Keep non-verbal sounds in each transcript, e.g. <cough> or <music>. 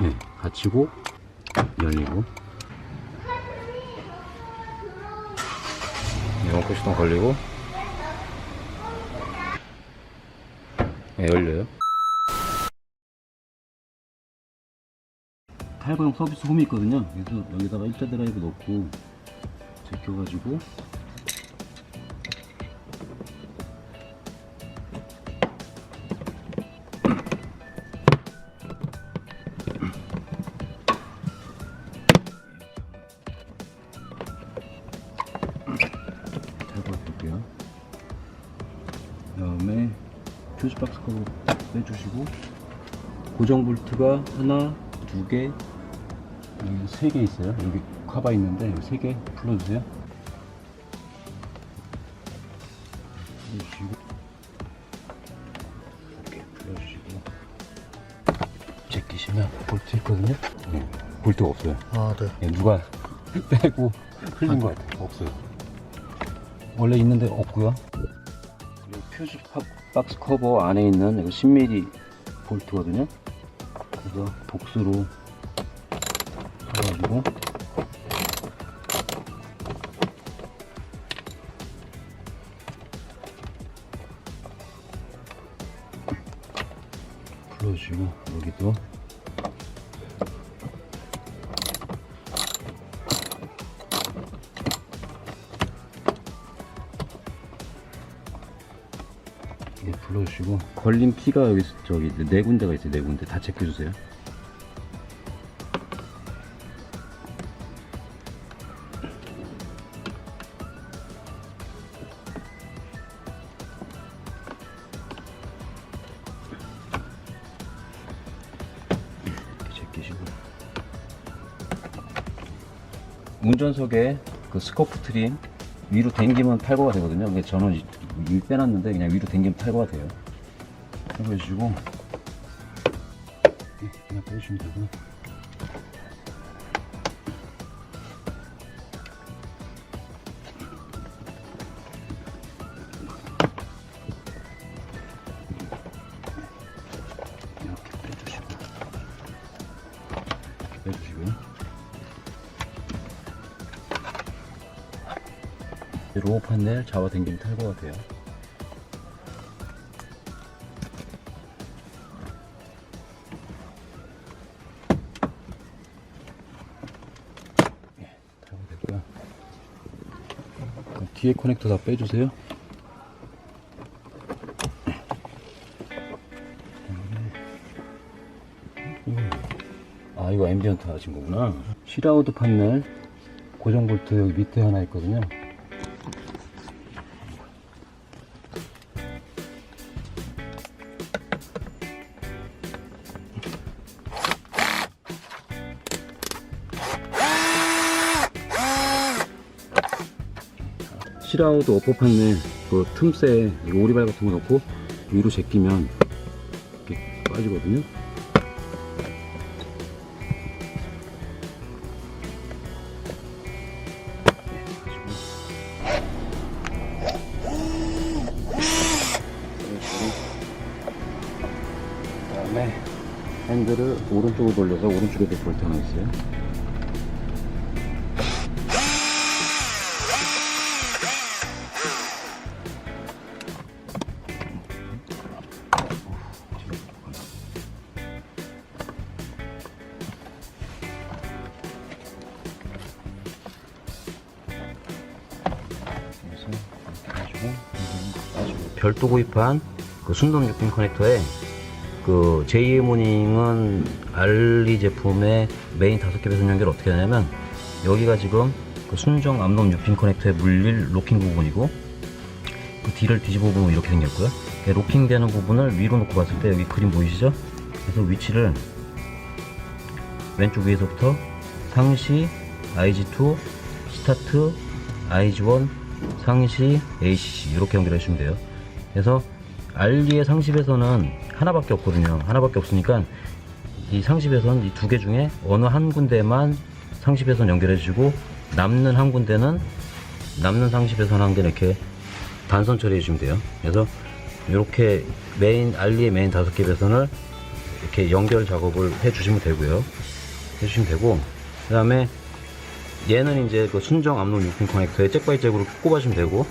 네, 닫히고 열리고. 원코 시동 걸리고. 네, 열려요. 탈거용 서비스 홈이 있거든요. 그래서 여기다가 일자 드라이브 넣고 제껴가지고 박스 커버 빼주시고 고정 볼트가 하나, 두 개, 여기 세 개 있어요. 여기 카바 있는데 여기 세개 풀어주세요. 풀어주시고 이렇게 풀어주시고 제끼시면 볼트 있거든요. 네, 볼트가 없어요. 아, 네. 예, 누가 <laughs> 빼고 흘린 것 같아요. 없어요. 원래 있는데 없고요. 그리고 파- 박스 커버 안에 있는 이거 10mm 볼트거든요. 그래서 복수로 해가지고 풀어주고 여기도 주시고. 걸린 키가 여기 저기 네 군데가 있어요. 네 군데. 다 체크해 주세요. 이렇게 제끼시고. 운전석에 그 스코프 트림 위로 당기면 탈거가 되거든요. 근데 저는 빼놨는데 그냥 위로 당기면 탈거가 돼요. 해보시고 그냥 빼주시면 되고 이렇게 빼주시고 이렇게 빼주시고요. 로우 판넬 잡아 당기면 탈거가 돼요. 뒤에 커넥터 다 빼주세요. 아 이거 앰비언트 하신 거구나. 시라우드 판넬 고정 볼트 여기 밑에 하나 있거든요. 어퍼 판넬 그 틈새에 오리발 같은 거 넣고 위로 제끼면 이렇게 빠지거든요. 그다음에 핸들을 오른쪽으로 돌려서 오른쪽에도 볼트 하나 있어요. 별도 구입한 그 순동 6핀 커넥터에 그 JA 모닝은 알리 제품의 메인 다섯 개 배선 연결 어떻게 하냐면 여기가 지금 그 순정 암동 6핀 커넥터에 물릴 로킹 부분이고 그 뒤를 뒤집어 보면 이렇게 생겼고요. 그 로킹 되는 부분을 위로 놓고 봤을 때 여기 그림 보이시죠? 그래서 위치를 왼쪽 위에서부터 상시, IG2, 스타트, IG1, 상시, ACC 이렇게 연결해 주시면 돼요. 그래서 알리의 상십에서는 하나밖에 없거든요. 하나밖에 없으니까 이 상십에서는 이 두 개 중에 어느 한 군데만 상십에선 연결해 주시고 남는 한 군데는 남는 상십에선 한 개 이렇게 단선 처리해 주시면 돼요. 그래서 이렇게 메인 알리의 메인 다섯 개 배선을 이렇게 연결 작업을 해 주시면 되고요. 해 주시면 되고 그 다음에 얘는 이제 그 순정 암론 6핀 커넥터에 잭바이잭으로 꼽아주면 되고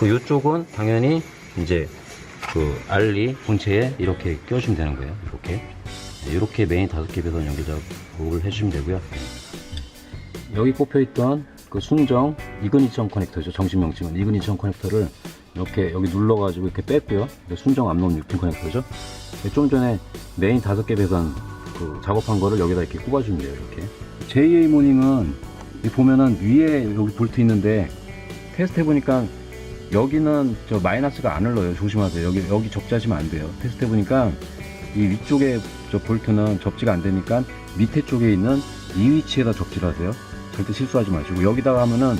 그 요쪽은 당연히 이제 그 알리 본체에 이렇게 끼워주면 되는 거예요. 이렇게 네, 이렇게 메인 다섯 개 배선 연결 작업을 해주시면 되고요. 여기 꼽혀있던 그 순정 이그니션 커넥터죠. 정식 명칭은 이그니션 커넥터를 이렇게 여기 눌러가지고 이렇게 뺐고요. 순정 암론 6핀 커넥터죠. 좀 전에 메인 다섯 개 배선 그 작업한 거를 여기다 이렇게 꼽아주면 돼요. 이렇게. JA 모닝은 이 보면은 위에 여기 볼트 있는데 테스트 해보니까 여기는 저 마이너스가 안 흘러요. 조심하세요. 여기 여기 적재하시면 안 돼요. 테스트 해보니까 이 위쪽에 저 볼트는 접지가 안 되니까 밑에 쪽에 있는 이 위치에다 접지를 하세요. 절대 실수하지 마시고 여기다가 하면은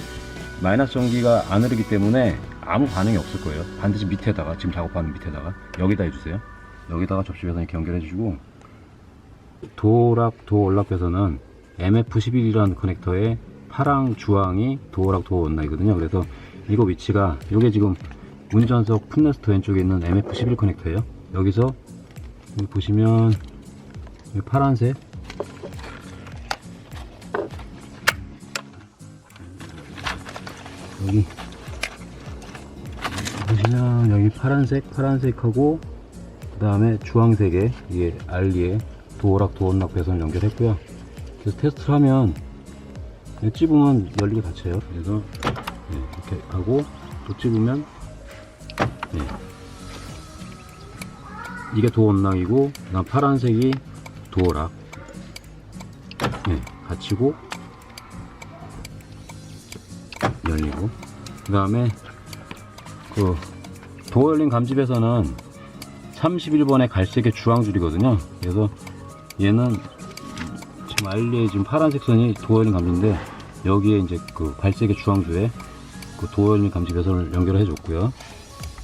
마이너스 전기가 안 흐르기 때문에 아무 반응이 없을 거예요. 반드시 밑에다가 지금 작업하는 밑에다가 여기다 해주세요. 여기다가 접시 배선 이렇게 연결해 주시고 도락 도 올락 배선은 MF11이라는 커넥터에 파랑 주황이 도어락 도어 온라이거든요. 그래서 이거 위치가 이게 지금 운전석 풋레스트 왼쪽에 있는 MF11 커넥터예요. 여기서 여기 보시면 여기 파란색 여기 보시면 여기 파란색 파란색하고 그 다음에 주황색에 이게 알리에 도어락 도어락 배선을 연결했고요. 그래서 테스트를 하면 네, 찝으면 열리게 닫혀요. 그래서 네, 이렇게 하고 또 찝으면 네. 이게 도어락이고 그다음 파란색이 도어락 네, 닫히고 열리고 그 다음에 그 도어 열린 감집에서는 31번의 갈색의 주황줄이거든요. 그래서 얘는 알리에 지금 파란색 선이 도어열린 감지인데 여기에 이제 그 갈색의 주황주에 그 도어열린 감지 배선을 연결해 줬고요.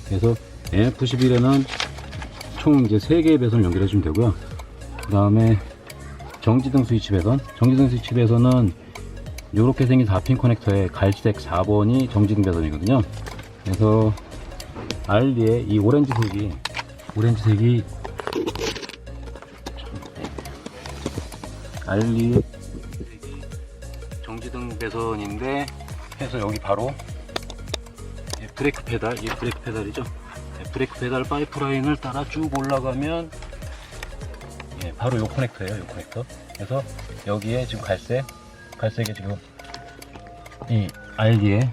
그래서 NF11에는 총 이제 3개의 배선을 연결해 주면 되고요. 그 다음에 정지등 스위치 배선. 정지등 스위치 배선은 이렇게 생긴 4핀 커넥터에 갈색 4번이 정지등 배선이거든요. 그래서 알리에 이 오렌지색이 오렌지색이 알리. 정지등 배선인데 해서 여기 바로 이 브레이크 페달 이 브레이크 페달이죠. 네, 브레이크 페달 파이프 라인을 따라 쭉 올라가면 예, 바로 요 커넥터예요 요 커넥터. 그래서 여기에 지금 갈색 갈색에 지금 이 알리에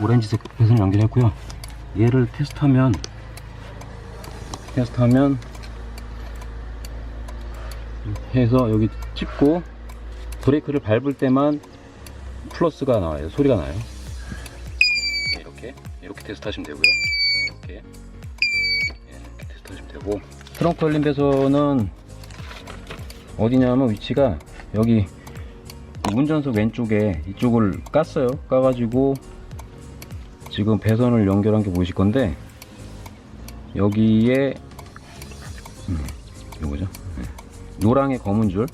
오렌지색 배선 연결했고요. 얘를 테스트하면 테스트하면 해서 여기 찝고 브레이크를 밟을 때만 플러스가 나와요. 소리가 나요. 네, 이렇게. 이렇게 테스트 하시면 되고요. 이렇게. 예, 이렇게 테스트 하시면 되고. 트렁크 열린 배선은 어디냐면 위치가 여기 운전석 왼쪽에 이쪽을 깠어요. 까가지고 지금 배선을 연결한 게 보이실 건데 여기에 음, 요거죠? 네. 노랑의 검은 줄?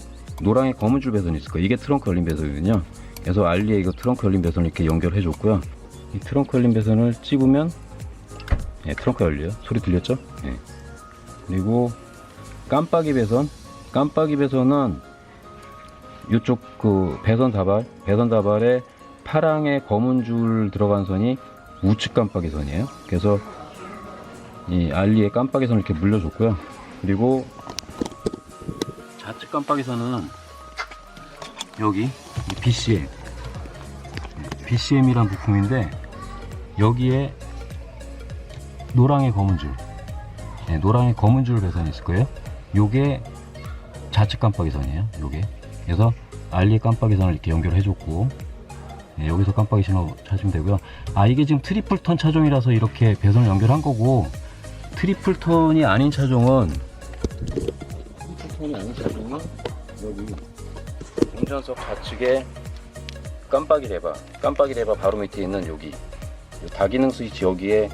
노랑의 검은 줄 배선이 있을 거예요. 이게 트렁크 열린 배선이거든요. 그래서 알리에 이거 트렁크 열린 배선을 이렇게 연결해 줬고요. 이 트렁크 열린 배선을 찝으면 예, 트렁크 열려요. 소리 들렸죠? 예. 그리고 깜빡이 배선. 깜빡이 배선은 이쪽 그 배선 다발 배선 다발에 파랑의 검은 줄 들어간 선이 우측 깜빡이 선이에요. 그래서 이 알리에 깜빡이 선을 이렇게 물려줬고요. 그리고 좌측 깜빡이선은 여기 이 BCM BCM이란 부품인데 여기에 노랑의 검은 줄. 네, 노랑의 검은 줄 배선이 있을 거예요. 요게 좌측 깜빡이선이에요 요게. 그래서 알리 깜빡이선을 이렇게 연결해 줬고 네, 여기서 깜빡이 신호 찾으면 되고요. 아 이게 지금 트리플 턴 차종이라서 이렇게 배선을 연결한 거고 트리플 턴이 아닌 차종은 톤이 아닌 차종은 여기 운전석 좌측에 깜빡이 레바 깜빡이 레바 바로 밑에 있는 여기. 요 다기능 스위치 여기에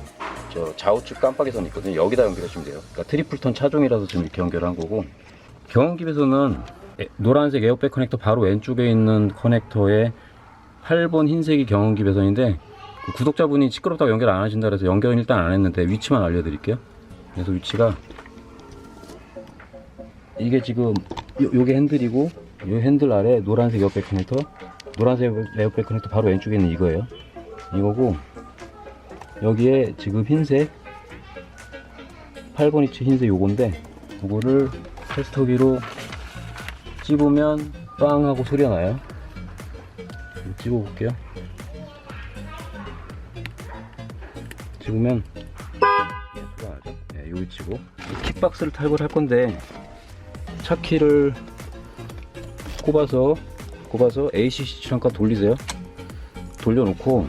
저 좌우측 깜빡이 선 있거든요. 여기다 연결하시면 돼요. 그러니까 트리플 톤 차종이라서 지금 이렇게 연결한 거고. 경운기에서는 에- 노란색 에어백 커넥터 바로 왼쪽에 있는 커넥터에 8번 흰색이 경운기 배선인데 그 구독자분이 시끄럽다고 연결 안 하신다 그래서 연결은 일단 안 했는데 위치만 알려드릴게요. 그래서 위치가 이게 지금 요, 요게 핸들이고 요 핸들 아래 노란색 에어백 커넥터 노란색 에어백 커넥터 바로 왼쪽에 있는 이거예요. 이거고 여기에 지금 흰색 8번 이치 흰색 요건데 그거를 테스터기로 찝으면 빵 하고 소리가 나요. 찝어 볼게요. 찝으면 예, 요 위치고 킥박스를 탈거를 할 건데 차 키를 꼽아서 꼽아서 ACC 잠깐 돌리세요. 돌려놓고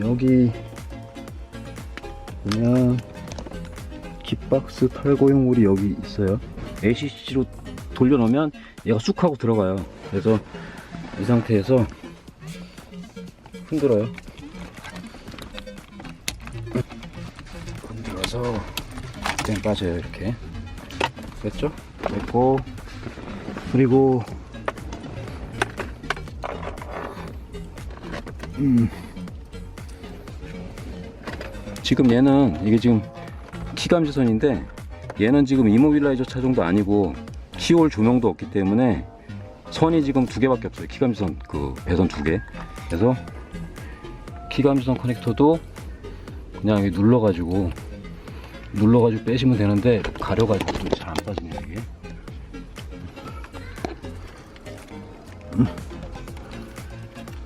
여기 보면 킥박스 탈거용물이 여기 있어요. ACC로 돌려놓으면 얘가 쑥 하고 들어가요. 그래서 이 상태에서 흔들어요. 흔들어서 그냥 빠져요 이렇게 됐죠? 됐고 그리고 음. 지금 얘는 이게 지금 키감지선인데 얘는 지금 이모빌라이저 차종도 아니고 키올 조명도 없기 때문에 선이 지금 두 개밖에 없어요. 키감지선 그 배선 두개. 그래서 키감지선 커넥터도 그냥 이렇게 눌러 가지고 눌러가지고 빼시면 되는데 가려가지고 잘안 빠지네요 이게. 음.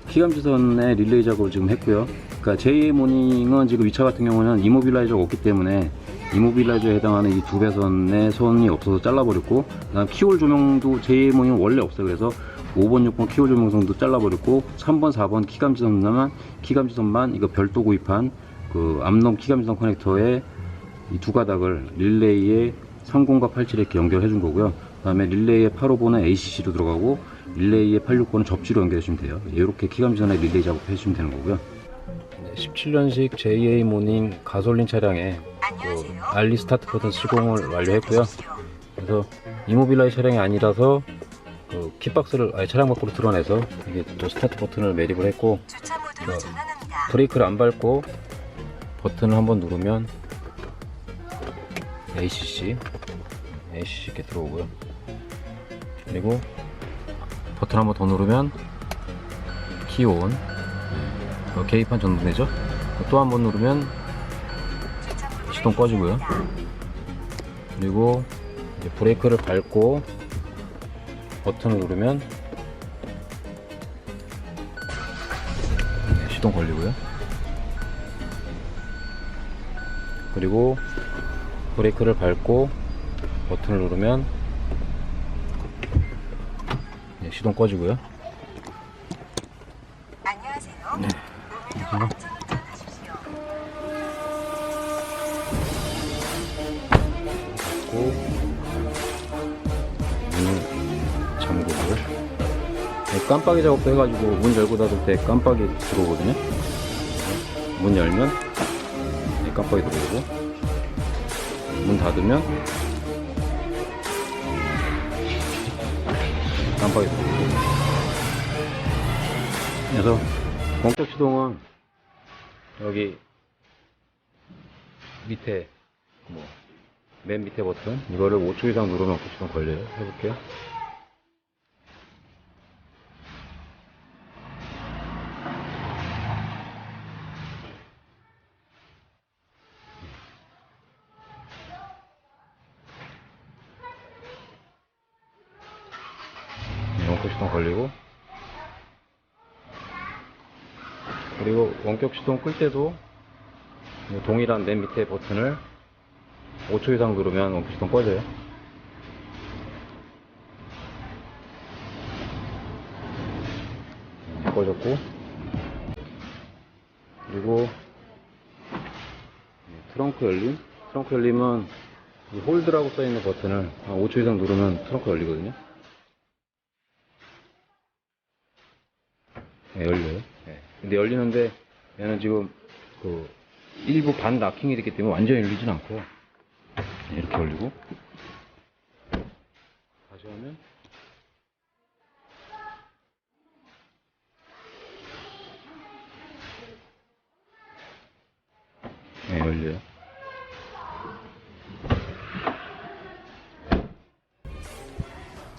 키감지선의 릴레이 작업을 지금 했고요. 그러니까 JA 모닝은 지금 이차 같은 경우는 이모빌라이저가 없기 때문에 이모빌라이저에 해당하는 이 두 배선의 선이 없어서 잘라버렸고 그다음 키홀 조명도 JA 모닝은 원래 없어요. 그래서 5번, 6번 키홀 조명선도 잘라버렸고 3번, 4번 키감지선만 키감지선만 이거 별도 구입한 그 암놈 키감지선 커넥터에 이 두 가닥을 릴레이에 30과 87 이렇게 연결해 준 거고요. 그 다음에 릴레이에 855는 ACC로 들어가고 릴레이에 869는 접지로 연결해 주시면 돼요. 이렇게 키감지선에 릴레이 작업해 주시면 되는 거고요. 17년식 JA 모닝 가솔린 차량에 그 알리 스타트 버튼 시공을 완료했고요. 그래서 이모빌라이 차량이 아니라서 그 킥박스를 아예 차량 밖으로 드러내서 이게 또 스타트 버튼을 매립을 했고. 브레이크를 안 밟고 버튼을 한번 누르면 ACC ACC 이렇게 들어오고요 그리고 버튼 한 번 더 누르면 키온 어, 계기판 전등되죠 또 한 번 누르면 시동 꺼지고요. 그리고 브레이크를 밟고 버튼을 누르면 네, 시동 걸리고요. 그리고 브레이크를 밟고 버튼을 누르면 네, 시동 꺼지고요. 안녕하세요. 네. 닫고 문을 잠그고요. 네, 깜빡이 작업도 해가지고 문 열고 닫을 때 깜빡이 들어오거든요. 문 열면 네, 깜빡이 들어오고 문 닫으면 깜빡이 그래서 원격 시동은 여기 밑에 뭐 맨 밑에 버튼 이거를 5초 이상 누르면 시동 걸려요 해볼게요 그리고 원격 시동 끌 때도 이 동일한 맨 밑에 버튼을 5초 이상 누르면 원격 시동 꺼져요. 네, 꺼졌고 그리고 네, 트렁크 열림 트렁크 열림은 이 홀드라고 써있는 버튼을 한 5초 이상 누르면 트렁크 열리거든요. 네, 열려요. 네. 근데 열리는데 얘는 지금 그 일부 반 락킹이 됐기 때문에 완전히 열리진 않고요. 네, 이렇게 열리고 다시 하면